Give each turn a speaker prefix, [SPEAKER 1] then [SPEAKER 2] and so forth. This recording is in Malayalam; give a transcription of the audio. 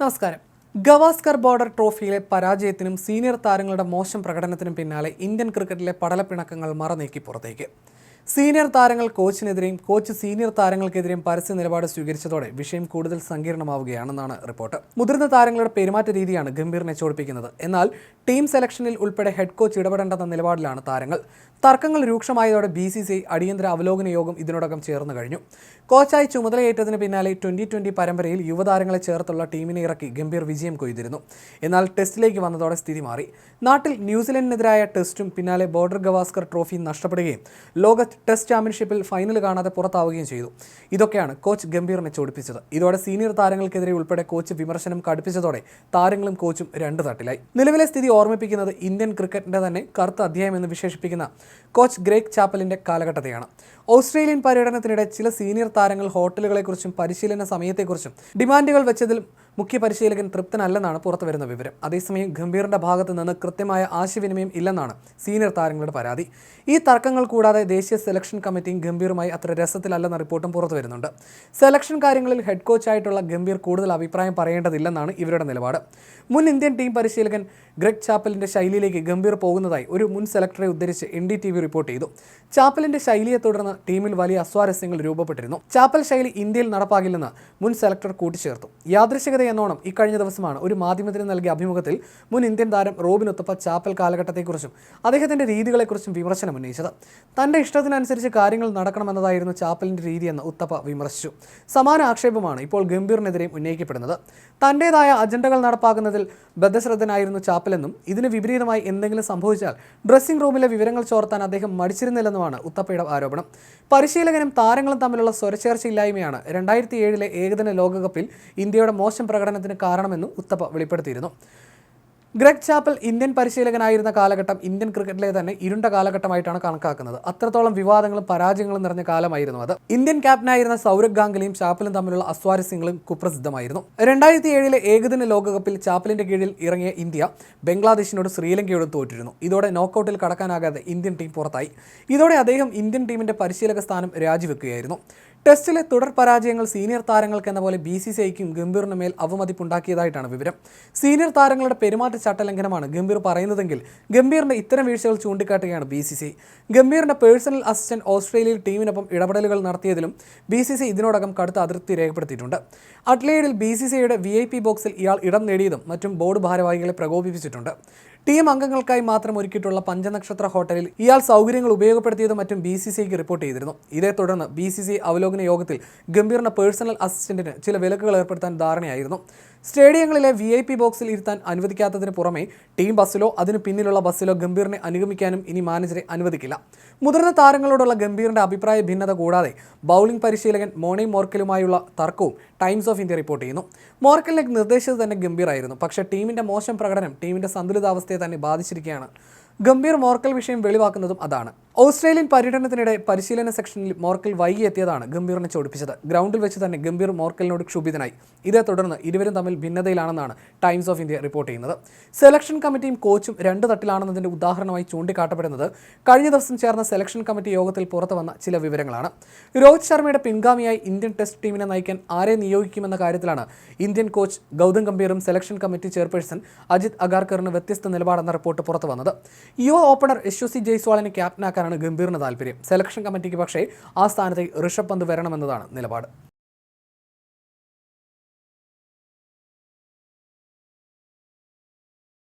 [SPEAKER 1] നമസ്കാരം. ഗവാസ്കർ ബോർഡർ ട്രോഫിയിലെ പരാജയത്തിനും സീനിയർ താരങ്ങളുടെ മോശം പ്രകടനത്തിനും പിന്നാലെ ഇന്ത്യൻ ക്രിക്കറ്റിലെ പടലപ്പിണക്കങ്ങൾ മറനീക്കി പുറത്തേക്ക്. സീനിയർ താരങ്ങൾ കോച്ചിനെതിരെയും കോച്ച് സീനിയർ താരങ്ങൾക്കെതിരെയും പരസ്യ നിലപാട് സ്വീകരിച്ചതോടെ വിഷയം കൂടുതൽ സങ്കീർണമാവുകയാണെന്നാണ് റിപ്പോർട്ട്. മുതിർന്ന താരങ്ങളുടെ പെരുമാറ്റ രീതിയാണ് ഗംഭീറിനെ ചോടിപ്പിക്കുന്നത് എന്നാൽ ടീം സെലക്ഷനിൽ ഉൾപ്പെടെ ഹെഡ് കോച്ച് ഇടപെടേണ്ടെന്ന നിലപാടിലാണ് താരങ്ങൾ. തർക്കങ്ങൾ രൂക്ഷമായതോടെ ബി സി സി അടിയന്തര അവലോകന യോഗം ഇതിനോടകം ചേർന്നു കഴിഞ്ഞു. കോച്ചായി ചുമതലയേറ്റതിന് പിന്നാലെ ട്വന്റി ട്വന്റി പരമ്പരയിൽ യുവതാരങ്ങളെ ചേർത്തുള്ള ടീമിനെ ഇറക്കി ഗംഭീർ വിജയം കൊയ്തിരുന്നു. എന്നാൽ ടെസ്റ്റിലേക്ക് വന്നതോടെ സ്ഥിതി മാറി. നാട്ടിൽ ന്യൂസിലൻഡിനെതിരായ ടെസ്റ്റും പിന്നാലെ ബോർഡർ ഗവാസ്കർ ട്രോഫിയും നഷ്ടപ്പെടുകയും ലോക ടെസ്റ്റ് ചാമ്പ്യൻഷിപ്പിൽ ഫൈനൽ കാണാതെ പുറത്താവുകയും ചെയ്തു. ഇതൊക്കെയാണ് കോച്ച് ഗംഭീറിനെ ചൊടിപ്പിച്ചത് ഇതോടെ സീനിയർ താരങ്ങൾക്കെതിരെ ഉൾപ്പെടെ കോച്ച് വിമർശനം കടുപ്പിച്ചതോടെ താരങ്ങളും കോച്ചും രണ്ട് തട്ടിലായി. നിലവിലെ സ്ഥിതി ഓർമ്മിപ്പിക്കുന്നത് ഇന്ത്യൻ ക്രിക്കറ്റിന്റെ തന്നെ കറുത്ത അധ്യായം എന്ന് വിശേഷിപ്പിക്കുന്ന കോച്ച് ഗ്രേക്ക് ചാപ്പലിന്റെ കാലഘട്ടത്തെയാണ്. ഓസ്ട്രേലിയൻ പര്യടനത്തിനിടെ ചില സീനിയർ താരങ്ങൾ ഹോട്ടലുകളെക്കുറിച്ചും പരിശീലന സമയത്തെക്കുറിച്ചും ഡിമാൻഡുകൾ വെച്ചതിൽ മുഖ്യ പരിശീലകൻ തൃപ്തനല്ലെന്നാണ് പുറത്തു വരുന്ന വിവരം. അതേസമയം ഗംഭീറിന്റെ ഭാഗത്തു നിന്ന് കൃത്യമായ ആശയവിനിമയം ഇല്ലെന്നാണ് സീനിയർ താരങ്ങളുടെ പരാതി. ഈ തർക്കങ്ങൾ കൂടാതെ ദേശീയ സെലക്ഷൻ കമ്മിറ്റിയും ഗംഭീറുമായി അത്ര രസത്തിലല്ലെന്ന റിപ്പോർട്ടും പുറത്തു വരുന്നുണ്ട് സെലക്ഷൻ കാര്യങ്ങളിൽ ഹെഡ് കോച്ചായിട്ടുള്ള ഗംഭീർ കൂടുതൽ അഭിപ്രായം പറയേണ്ടതില്ലെന്നാണ് ഇവരുടെ നിലപാട്. മുൻ ഇന്ത്യൻ ടീം പരിശീലകൻ ഗ്രെഗ് ചാപ്പലിന്റെ ശൈലിയിലേക്ക് ഗംഭീർ പോകുന്നതായി ഒരു മുൻ സെലക്ടറെ ഉദ്ധരിച്ച് N D T V report ചെയ്തു. ചാപ്പലിന്റെ ശൈലിയെ തുടർന്ന് ടീമിൽ വലിയ അസ്വാരസ്യങ്ങൾ രൂപപ്പെട്ടിരുന്നു. ചാപ്പൽ ശൈലി ഇന്ത്യയിൽ നടപ്പാകില്ലെന്ന് മുൻ സെലക്ടർ കൂട്ടിച്ചേർത്തു. യാദൃശികത എന്നോണം ഇക്കഴിഞ്ഞ ദിവസമാണ് ഒരു മാധ്യമത്തിന് നൽകിയ അഭിമുഖത്തിൽ മുൻ ഇന്ത്യൻ താരം റോബിൻ ഉത്തപ്പ ചാപ്പൽ കാലഘട്ടത്തെക്കുറിച്ചും അദ്ദേഹത്തിന്റെ രീതികളെക്കുറിച്ചും വിമർശനം ഉന്നയിച്ചത്. തന്റെ ഇഷ്ടത്തിനനുസരിച്ച് കാര്യങ്ങൾ നടക്കണമെന്നതായിരുന്നു ചാപ്പലിന്റെ രീതിയെന്ന് ഉത്തപ്പ വിമർശിച്ചു. സമാന ആക്ഷേപമാണ് ഇപ്പോൾ ഗംഭീറിനെതിരെയും ഉന്നയിക്കപ്പെടുന്നത്. തന്റേതായ അജണ്ടകൾ നടപ്പാക്കുന്നതിൽ ബദ്ധശ്രദ്ധനായിരുന്നു ചാപ്പലെന്നും ഇതിന് വിപരീതമായി എന്തെങ്കിലും സംഭവിച്ചാൽ ഡ്രസ്സിംഗ് റൂമിലെ വിവരങ്ങൾ ചോർത്താൻ അദ്ദേഹം മടിച്ചിരുന്നില്ലെന്നുമാണ് ഉത്തപ്പയുടെ ആരോപണം. പരിശീലകനും താരങ്ങളും തമ്മിലുള്ള സ്വരച്ചേർച്ചയില്ലായ്മയാണ് രണ്ടായിരത്തി ഏഴിലെ ഏകദിന ലോകകപ്പിൽ ഇന്ത്യയുടെ മോശം പ്രകടനത്തിന് കാരണമെന്നും ഉത്തപ്പ വെളിപ്പെടുത്തിയിരുന്നു. ഗ്രെഗ് ചാപ്പൽ ഇന്ത്യൻ പരിശീലകനായിരുന്ന കാലഘട്ടം ഇന്ത്യൻ ക്രിക്കറ്റിലെ തന്നെ ഇരുണ്ട കാലഘട്ടമായിട്ടാണ് കണക്കാക്കുന്നത്. അത്രത്തോളം വിവാദങ്ങളും പരാജയങ്ങളും നിറഞ്ഞ കാലമായിരുന്നു അത്. ഇന്ത്യൻ ക്യാപ്റ്റനായിരുന്ന സൗരഭ് ഗാംഗുലിയും ചാപ്പലും തമ്മിലുള്ള അസ്വാരസ്യങ്ങളും കുപ്രസിദ്ധമായിരുന്നു. രണ്ടായിരത്തി ഏഴിലെ ഏകദിന ലോകകപ്പിൽ ചാപ്പലിന്റെ കീഴിൽ ഇറങ്ങിയ ഇന്ത്യ ബംഗ്ലാദേശിനോട് ശ്രീലങ്കയോട് തോറ്റിരുന്നു. ഇതോടെ നോക്കൌട്ടിൽ കടക്കാനാകാതെ ഇന്ത്യൻ ടീം പുറത്തായി. ഇതോടെ അദ്ദേഹം ഇന്ത്യൻ ടീമിന്റെ പരിശീലക സ്ഥാനം രാജിവെക്കുകയായിരുന്നു. ടെസ്റ്റിലെ തുടർ പരാജയങ്ങൾ സീനിയർ താരങ്ങൾക്ക് എന്ന പോലെ ബി സി സി ഐക്കും ഗംഭീറിന് മേൽ അവമതിപ്പുണ്ടാക്കിയതായിട്ടാണ് വിവരം. സീനിയർ താരങ്ങളുടെ പെരുമാറ്റ ചട്ടലംഘനമാണ് ഗംഭീർ പറയുന്നതെങ്കിൽ ഗംഭീറിന്റെ ഇത്തരം വീഴ്ചകൾ ചൂണ്ടിക്കാട്ടുകയാണ് ബി സി സി ഗംഭീറിന്റെ പേഴ്സണൽ അസിസ്റ്റന്റ് ഓസ്ട്രേലിയയിൽ ടീമിനൊപ്പം ഇടപെടലുകൾ നടത്തിയതിലും ബി സി സി ഇതിനോടകം കടുത്ത അതൃപ്തി രേഖപ്പെടുത്തിയിട്ടുണ്ട്. അട്ലേഡിൽ ബി സി സിയുടെ വി ഐ പി ബോക്സിൽ ഇയാൾ ഇടം നേടിയതും മറ്റും ബോർഡ് ഭാരവാഹികളെ പ്രകോപിപ്പിച്ചിട്ടുണ്ട്. ടീം അംഗങ്ങൾക്കായി മാത്രം ഒരുക്കിയിട്ടുള്ള പഞ്ചനക്ഷത്ര ഹോട്ടലിൽ ഇയാൾ സൗകര്യങ്ങൾ ഉപയോഗപ്പെടുത്തിയത് മറ്റും ബി സി സിക്ക് റിപ്പോർട്ട് ചെയ്തിരുന്നു. ഇതേ തുടർന്ന് ബി സി സി അവലോകന യോഗത്തിൽ ഗംഭീറിന്റെ പേഴ്സണൽ അസിസ്റ്റന്റിന് ചില വിലക്കുകൾ ഏർപ്പെടുത്താൻ ധാരണയായിരുന്നു. സ്റ്റേഡിയങ്ങളിലെ വി ഐ പി ബോക്സിൽ ഇരുത്താൻ അനുവദിക്കാത്തതിന് പുറമെ ടീം ബസ്സിലോ അതിനു പിന്നിലുള്ള ബസ്സിലോ ഗംഭീറിനെ അനുഗമിക്കാനും ഇനി മാനേജറെ അനുവദിക്കില്ല. മുതിർന്ന താരങ്ങളോടുള്ള ഗംഭീറിന്റെ അഭിപ്രായ ഭിന്നത കൂടാതെ ബൗളിംഗ് പരിശീലകൻ മോണി മോർക്കലുമായുള്ള തർക്കവും ടൈംസ് ഓഫ് ഇന്ത്യ റിപ്പോർട്ട് ചെയ്യുന്നു. മോർക്കലിനെ നിർദ്ദേശിച്ചത് തന്നെ ഗംഭീറായിരുന്നു. പക്ഷേ ടീമിന്റെ മോശം പ്രകടനം ടീമിന്റെ സന്തുലിതാവസ്ഥയെ തന്നെ ബാധിച്ചിരിക്കുകയാണ്. ഗംഭീർ മോർക്കൽ വിഷയം വെളിവാക്കുന്നതും അതാണ്. ഓസ്ട്രേലിയൻ പര്യടനത്തിനിടെ പരിശീലന സെക്ഷനിൽ മോർക്കൽ വൈകി എത്തിയതാണ് ഗംഭീറിനെ ചോടിപ്പിച്ചത്. ഗ്രൗണ്ടിൽ വെച്ച് തന്നെ ഗംഭീർ മോർക്കലിനോട് ക്ഷുഭിതനായി. ഇതേ തുടർന്ന് ഇരുവരും തമ്മിൽ ഭിന്നതയിലാണെന്നാണ് ടൈംസ് ഓഫ് ഇന്ത്യ റിപ്പോർട്ട് ചെയ്യുന്നത്. സെലക്ഷൻ കമ്മിറ്റിയും കോച്ചും രണ്ട് തട്ടിലാണെന്നതിന്റെ ഉദാഹരണമായി ചൂണ്ടിക്കാട്ടപ്പെടുന്നത് കഴിഞ്ഞ ദിവസം ചേർന്ന സെലക്ഷൻ കമ്മിറ്റി യോഗത്തിൽ പുറത്തു വന്ന ചില വിവരങ്ങളാണ്. രോഹിത് ശർമ്മയുടെ പിൻഗാമിയായി ഇന്ത്യൻ ടെസ്റ്റ് ടീമിനെ നയിക്കാൻ ആരെ നിയോഗിക്കുമെന്ന കാര്യത്തിലാണ് ഇന്ത്യൻ കോച്ച് ഗൗതം ഗംഭീറും സെലക്ഷൻ കമ്മിറ്റി ചെയർപേഴ്സൺ അജിത് അഗാർക്കറിന് വ്യത്യസ്ത നിലപാടെന്ന റിപ്പോർട്ട് പുറത്തു വന്നത് യുവ ഓപ്പണർ യശ്വസി ജയ്സ്വാളിനെ ഗംഭീറിന് താല്പര്യം. സെലക്ഷൻ കമ്മിറ്റിക്ക് പക്ഷേ ആ സ്ഥാനത്തേക്ക് ഋഷഭ് പന്ത് വരണമെന്നതാണ് നിലപാട്.